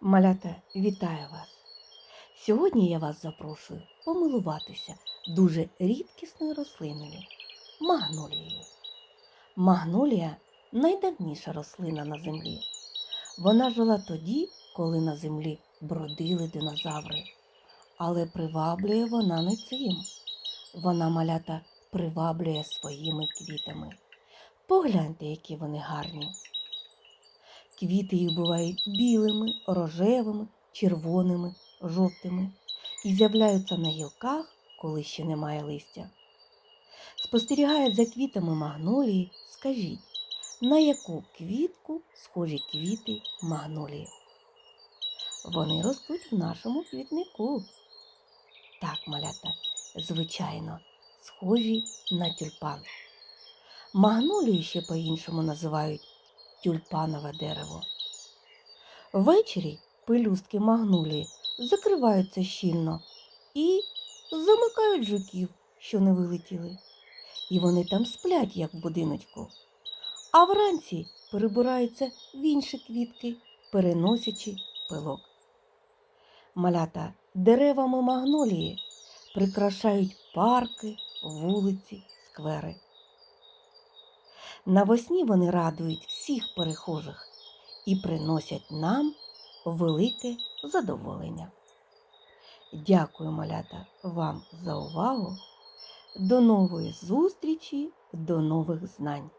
Малята, вітаю вас! Сьогодні я вас запрошую помилуватися дуже рідкісною рослиною магнолією. Магнолія найдавніша рослина на землі. Вона жила тоді, коли на землі бродили динозаври. Але приваблює вона не цим. Вона малята приваблює своїми квітами. Погляньте, які вони гарні. Квіти їх бувають білими, рожевими, червоними, жовтими і з'являються на гілках, коли ще немає листя. Спостерігають за квітами магнолії, скажіть, на яку квітку схожі квіти магнолії? Вони ростуть в нашому квітнику. Так, малята, звичайно, схожі на тюльпан. Магнолію ще по-іншому називають тюльпанове дерево. Ввечері пелюстки магнолії закриваються щільно і замикають жуків, що не вилетіли. І вони там сплять, як в будиночку. А вранці перебираються в інші квітки, переносячи пилок. Малята деревами магнолії прикрашають парки, вулиці, сквери. Навесні вони радують всіх перехожих і приносять нам велике задоволення. Дякую, малята, вам за увагу. До нової зустрічі, до нових знань.